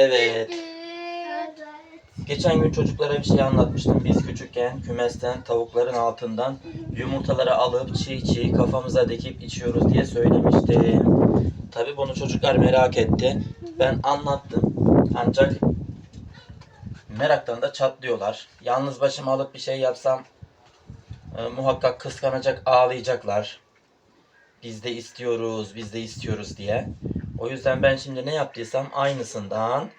Evet. Geçen gün çocuklara bir şey anlatmıştım. Biz küçükken kümesten tavukların altından yumurtaları alıp çiğ çiğ kafamıza dikip içiyoruz diye söylemiştim. Tabi bunu çocuklar merak etti. Ben anlattım. Ancak meraktan da çatlıyorlar. Yalnız başıma alıp bir şey yapsam e, muhakkak kıskanacak, ağlayacaklar. Biz de istiyoruz, biz de istiyoruz diye. O yüzden ben şimdi ne yaptıysam aynısından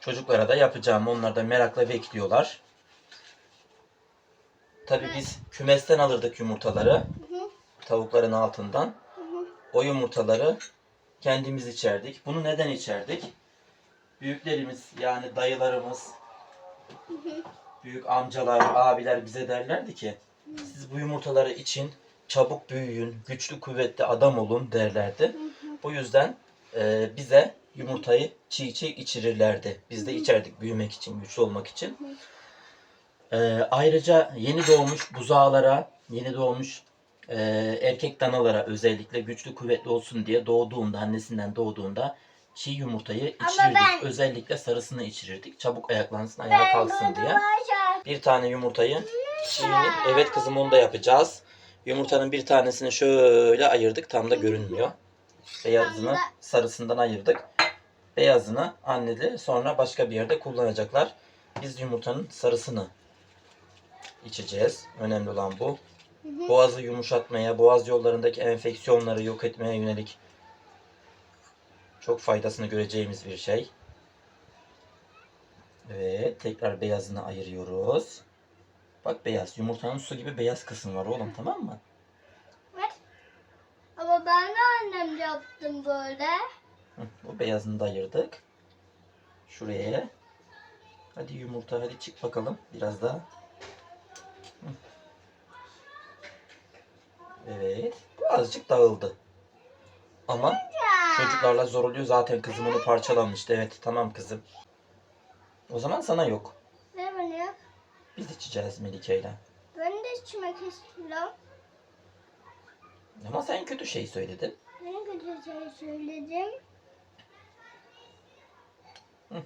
Çocuklara da yapacağım. Onlar da merakla bekliyorlar. Tabii biz kümesten alırdık yumurtaları. Tavukların altından. O yumurtaları kendimiz içerdik. Bunu neden içerdik? Büyüklerimiz yani dayılarımız, büyük amcalar, abiler bize derlerdi ki siz bu yumurtaları için çabuk büyüyün, güçlü kuvvetli adam olun derlerdi. Bu yüzden e, bize yumurtayı çiğ çiğ içirirlerdi. Biz de içerdik büyümek için, güçlü olmak için. E, ayrıca yeni doğmuş buzağlara, yeni doğmuş e, erkek danalara özellikle güçlü kuvvetli olsun diye doğduğunda, annesinden doğduğunda çiğ yumurtayı içirirdik. ben- Özellikle sarısını içirirdik. Çabuk ayaklansın, ayağa kalksın diye. Bir tane yumurtayı çiğneyip, evet kızım onu da yapacağız. Yumurtanın bir tanesini şöyle ayırdık. Tam da görünmüyor. Beyazını sarısından ayırdık. Beyazını anneli sonra başka bir yerde kullanacaklar. Biz yumurtanın sarısını içeceğiz. Önemli olan bu. Boğazı yumuşatmaya, boğaz yollarındaki enfeksiyonları yok etmeye yönelik çok faydasını göreceğimiz bir şey. Evet, tekrar beyazını ayırıyoruz. Bak beyaz, yumurtanın su gibi beyaz kısmı var oğlum tamam mı? Ben de annem yaptım böyle. Hı, bu beyazını da ayırdık. Şuraya. Hadi yumurta hadi çık bakalım biraz daha. Hı. Evet. Bu azıcık dağıldı. Ama çocuklarla zor oluyor. Zaten kızım onu parçalamıştı. Evet tamam kızım. O zaman sana yok. Ne böyle? Biz içeceğiz Melike'yle. Ben de içmek istiyorum. Ama sen kötü şey söyledin. Ne kötü şey söyledim. Hı.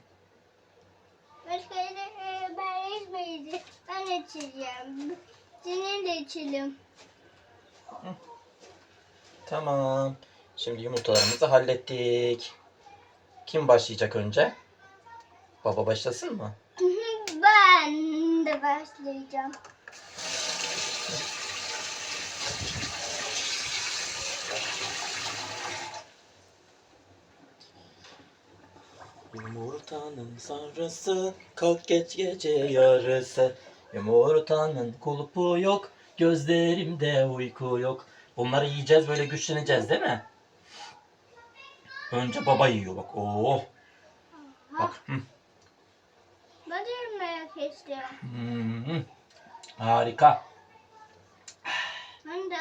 Başka yere e, ben içmeyeceğim. Ben içeceğim. Senin de içelim. Tamam. Şimdi yumurtalarımızı hallettik. Kim başlayacak önce? Baba başlasın mı? Ben de başlayacağım. Yumurtanın sarısı kalk geç gece yarısı Yumurtanın kulpu yok gözlerimde uyku yok Bunları yiyeceğiz böyle güçleneceğiz değil mi? Önce baba yiyor bak. Oo. Bak. Hı. Ben de yemek istiyorum. Hmm. Harika. Ben de.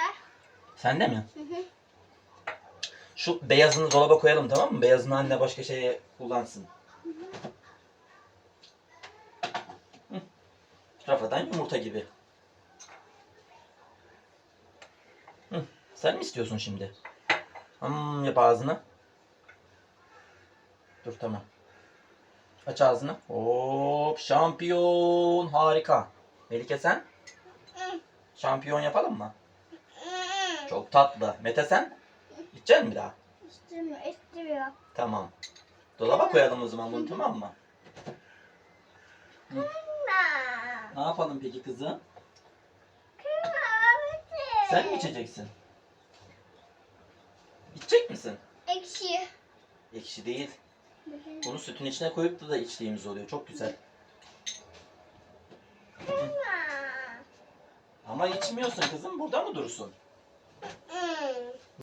Sen de mi? Hı hı. Şu beyazını dolaba koyalım tamam mı? Beyazını anne başka şeye kullansın. Hı. Rafadan yumurta gibi. Hı. Sen mi istiyorsun şimdi? Hmm, yap ağzını. Dur tamam. Aç ağzını. Hop şampiyon. Harika. Melike sen? Şampiyon yapalım mı? Çok tatlı. Mete sen? Misin bir daha? İstemiyor, istemiyor. Tamam. Dolaba koyalım o zaman bunu tamam mı? Ne yapalım peki kızım? Sen mi içeceksin? İçecek misin? Ekşi. Ekşi değil. Bunu sütün içine koyup da da içtiğimiz oluyor. Çok güzel. Ama içmiyorsun kızım. Burada mı dursun?